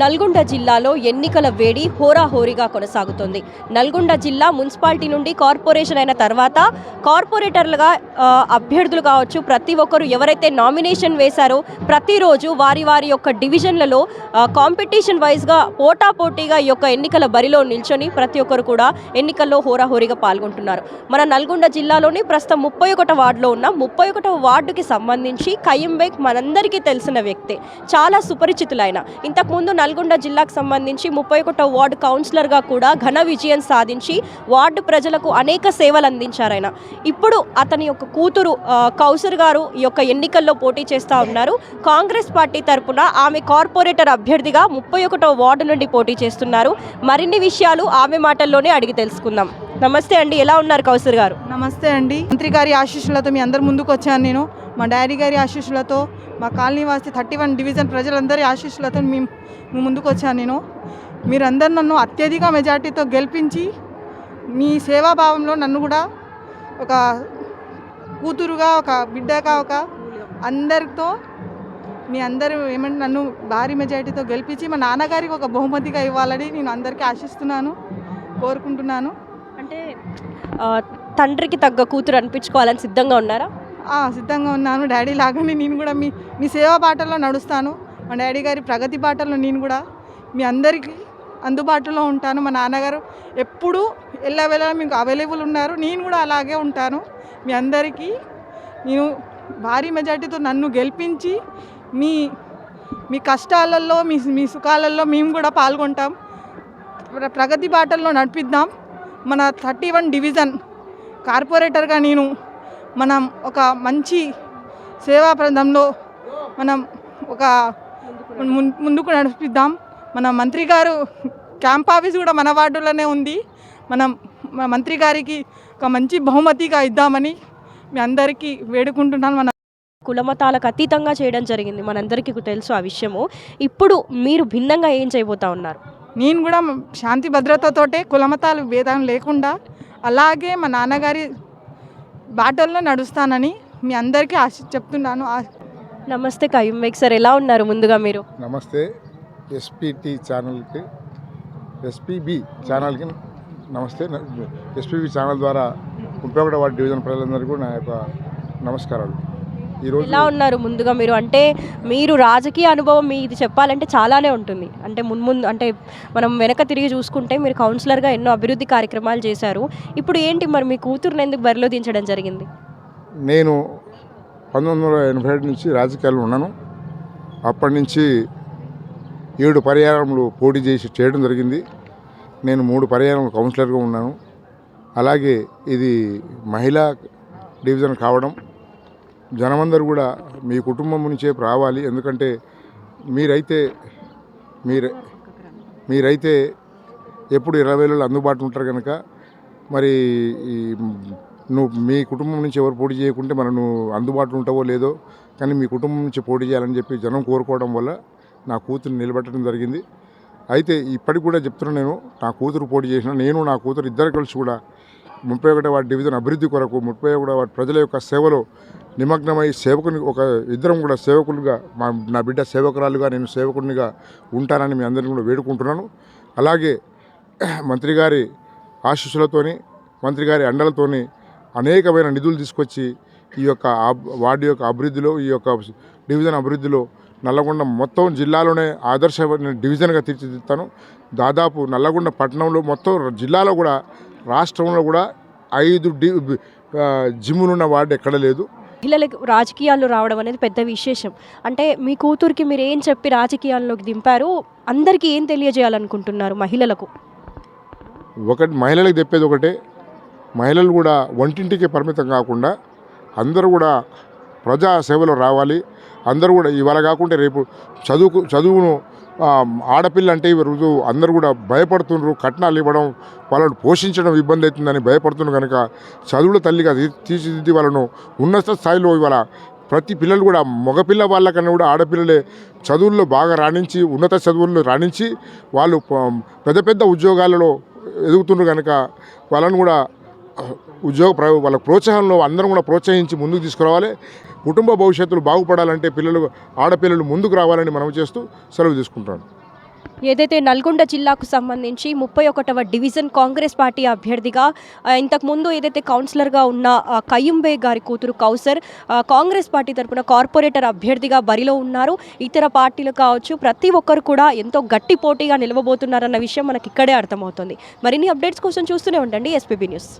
నల్గొండ జిల్లాలో ఎన్నికల వేడి హోరాహోరీగా కొనసాగుతోంది. నల్గొండ జిల్లా మున్సిపాలిటీ నుండి కార్పొరేషన్ అయిన తర్వాత కార్పొరేటర్లుగా అభ్యర్థులు కావచ్చు ప్రతి ఒక్కరు ఎవరైతే నామినేషన్ వేశారో ప్రతిరోజు వారి వారి యొక్క డివిజన్లలో కాంపిటీషన్ వైజ్గా పోటాపోటీగా ఈ యొక్క ఎన్నికల బరిలో నిల్చొని ప్రతి ఒక్కరు కూడా ఎన్నికల్లో హోరాహోరీగా పాల్గొంటున్నారు. మన నల్గొండ జిల్లాలోని ప్రస్తుతం ముప్పై ఒకటో వార్డులో ఉన్న ముప్పై ఒకటో వార్డుకి సంబంధించి కయ్యంబేక్ మనందరికీ తెలిసిన వ్యక్తే. చాలా సుపరిచితులైన. ఇంతకుముందు నల్గొండ జిల్లాకు సంబంధించి ముప్పై ఒకటో వార్డు కౌన్సిలర్గా కూడా ఘన విజయం సాధించి వార్డు ప్రజలకు అనేక సేవలు అందించారు ఆయన. ఇప్పుడు అతని యొక్క కూతురు కౌసర్ గారు ఈ యొక్క ఎన్నికల్లో పోటీ చేస్తూ ఉన్నారు. కాంగ్రెస్ పార్టీ తరపున ఆమె కార్పొరేటర్ అభ్యర్థిగా ముప్పై ఒకటో వార్డు నుండి పోటీ చేస్తున్నారు. మరిన్ని విషయాలు ఆమె మాటల్లోనే అడిగి తెలుసుకుందాం. నమస్తే అండి ఎలా ఉన్నారు కౌసర్ గారు? నమస్తే అండి. మంత్రి గారి ఆశీస్సులతో మీ అందరు ముందుకు వచ్చాను నేను. మా డాడీ గారి ఆశీస్సులతో మా కాలనీ వాసి థర్టీ వన్ డివిజన్ ప్రజలందరి ఆశీస్సులతో మేము ముందుకు వచ్చాను నేను. మీరందరూ నన్ను అత్యధిక మెజార్టీతో గెలిపించి మీ సేవాభావంలో నన్ను కూడా ఒక కూతురుగా ఒక బిడ్డగా ఒక అందరితో మీ అందరూ ఏమంటే నన్ను భారీ మెజార్టీతో గెలిపించి మా నాన్నగారికి ఒక బహుమతిగా ఇవ్వాలని నేను అందరికీ ఆశిస్తున్నాను కోరుకుంటున్నాను. అంటే తండ్రికి తగ్గ కూతురు అనిపించుకోవాలని సిద్ధంగా ఉన్నారా? సిద్ధంగా ఉన్నాను. డాడీ లాగానే నేను కూడా మీ మీ సేవా బాటలో నడుస్తాను. మా డాడీ గారి ప్రగతి బాటలో నేను కూడా మీ అందరికీ అందుబాటులో ఉంటాను. మా నాన్నగారు ఎప్పుడూ ఎల్లవేళ మీకు అవైలబుల్ ఉన్నారు. నేను కూడా అలాగే ఉంటాను. మీ అందరికీ నేను భారీ మెజార్టీతో నన్ను గెలిపించి మీ మీ కష్టాలలో మీ మీ సుఖాలలో మేము కూడా పాల్గొంటాం. ప్రగతి బాటల్లో నడిపిద్దాం. మన థర్టీ వన్ డివిజన్ కార్పొరేటర్గా నేను మనం ఒక మంచి సేవాప్రదంలో మనం ఒక ముందుకు నడిపిద్దాం. మన మంత్రి గారు క్యాంప్ ఆఫీస్ కూడా మన వార్డులోనే ఉంది. మనం మన మంత్రి గారికి ఒక మంచి బహుమతిగా ఇద్దామని మీ అందరికీ వేడుకుంటున్నాను. మన కులమతాలకు అతీతంగా చేయడం జరిగింది. మనందరికీ తెలుసు ఆ విషయము. ఇప్పుడు మీరు భిన్నంగా ఏం చేయబోతా ఉన్నారు? నేను కూడా శాంతి భద్రతతోటే కులమతాలు భేదం లేకుండా అలాగే మా నాన్నగారి బాటల్లో నడుస్తానని మీ అందరికీ ఆశ చెప్తున్నాను. ఆ- నమస్తే కయ్యం బేగ్ సార్ ఎలా ఉన్నారు ముందుగా మీరు? నమస్తే ఎస్పీటీ ఛానల్కి ఎస్పీబి ఛానల్కి నమస్తే. ఎస్పీబి ఛానల్ ద్వారా ముప్పై ఒకటో వార్డు డివిజన్ ప్రజలందరికీ నా యొక్క నమస్కారాలు. ఎలా ఉన్నారు ముందుగా మీరు? అంటే మీరు రాజకీయ అనుభవం మీది చెప్పాలంటే చాలానే ఉంటుంది. అంటే మున్ముందు అంటే మనం వెనక తిరిగి చూసుకుంటే మీరు కౌన్సిలర్గా ఎన్నో అభివృద్ధి కార్యక్రమాలు చేశారు. ఇప్పుడు ఏంటి మరి మీ కూతురుని ఎందుకు బరిలో దించడం జరిగింది? నేను పంతొమ్మిది వందల ఎనభై ఏడు నుంచి రాజకీయాల్లో ఉన్నాను. అప్పటి నుంచి ఏడు పర్యాయములు పోటీ చేసి చేయడం జరిగింది. నేను మూడు పర్యాయములు కౌన్సిలర్గా ఉన్నాను. అలాగే ఇది మహిళా డివిజన్ కావడం జనమందరూ కూడా మీ కుటుంబం నుంచే రావాలి. ఎందుకంటే మీరైతే మీరే మీరైతే ఎప్పుడు ఇరవై వేలలో అందుబాటులో ఉంటారు కనుక మరి ఈ నువ్వు మీ కుటుంబం నుంచి ఎవరు పోటీ చేయకుంటే మరి నువ్వు అందుబాటులో ఉంటావో లేదో కానీ మీ కుటుంబం నుంచి పోటీ చేయాలని చెప్పి జనం కోరుకోవడం వల్ల నా కూతురు నిలబెట్టడం జరిగింది. అయితే ఇప్పటికి కూడా చెప్తున్నా నేను నా కూతురు పోటీ చేసిన నేను నా కూతురు ఇద్దరు కలిసి కూడా ముప్పై ఒకటో వాటి డివిజన్ అభివృద్ధి కొరకు ముప్పై ఒకటో వాటి ప్రజల యొక్క సేవలో నిమగ్నమై సేవకుని ఒక ఇద్దరం కూడా సేవకులుగా మా నా బిడ్డ సేవకురాలుగా నేను సేవకునిగా ఉంటానని మీ అందరిని కూడా వేడుకుంటున్నాను. అలాగే మంత్రి గారి ఆశీస్సులతోని మంత్రి గారి అండలతోని అనేకమైన నిధులు తీసుకొచ్చి ఈ యొక్క వార్డు యొక్క అభివృద్ధిలో ఈ యొక్క డివిజన్ అభివృద్ధిలో నల్లగొండ మొత్తం జిల్లాలోనే ఆదర్శ డివిజన్గా తీర్చిదిద్దుతాను. దాదాపు నల్లగొండ పట్టణంలో మొత్తం జిల్లాలో కూడా రాష్ట్రంలో కూడా ఐదు డి జిమ్ములున్న వార్డు ఎక్కడ లేదు. మహిళలకు రాజకీయాల్లో రావడం అనేది పెద్ద విశేషం. అంటే మీ కూతురికి మీరు ఏం చెప్పి రాజకీయాల్లోకి దింపారు అందరికీ ఏం తెలియజేయాలనుకుంటున్నారు మహిళలకు? ఒకటి మహిళలకు చెప్పేది ఒకటే మహిళలు కూడా వంటింటికే పరిమితం కాకుండా అందరూ కూడా ప్రజా సేవలో రావాలి. అందరూ కూడా ఇవాళ కాకుండా రేపు చదువుకు చదువును ఆడపిల్ల అంటే ఈ రోజు అందరూ కూడా భయపడుతున్నారు కట్నాలు ఇవ్వడం వాళ్ళను పోషించడం ఇబ్బంది అవుతుందని భయపడుతున్నారు కనుక చదువుల తల్లిగా తీర్చిదిద్ది వాళ్ళను ఉన్నత స్థాయిలో ఇవాళ ప్రతి పిల్లలు కూడా మగపిల్ల వాళ్ళకన్నా కూడా ఆడపిల్లలే చదువుల్లో బాగా రాణించి ఉన్నత చదువుల్లో రాణించి వాళ్ళు పెద్ద పెద్ద ఉద్యోగాలలో ఎదుగుతున్నారు కనుక వాళ్ళను కూడా ఉద్యోగ ప్ర- వాళ్ళ ప్రోత్సాహంలో అందరం కూడా ప్రోత్సహించి ముందుకు తీసుకురావాలి. కుటుంబ భవిష్యత్తులు బాగుపడాలంటే పిల్లలు ఆడపిల్లలు ముందుకు రావాలని మనం చేస్తూ సెలవు తీసుకుంటాను ఏదైతే నల్గొండ జిల్లాకు సంబంధించి ముప్పై ఒకటవ డివిజన్ కాంగ్రెస్ పార్టీ అభ్యర్థిగా ఇంతకుముందు ఏదైతే కౌన్సిలర్గా ఉన్న కయ్యంబే గారి కూతురు కౌసర్ కాంగ్రెస్ పార్టీ తరపున కార్పొరేటర్ అభ్యర్థిగా బరిలో ఉన్నారు. ఇతర పార్టీలు కావచ్చు ప్రతి ఒక్కరు కూడా ఎంతో గట్టి పోటీగా నిలవబోతున్నారన్న విషయం మనకి ఇక్కడే అర్థమవుతుంది. మరిన్ని అప్డేట్స్ కోసం చూస్తూనే ఉండండి ఎస్పీబీ న్యూస్.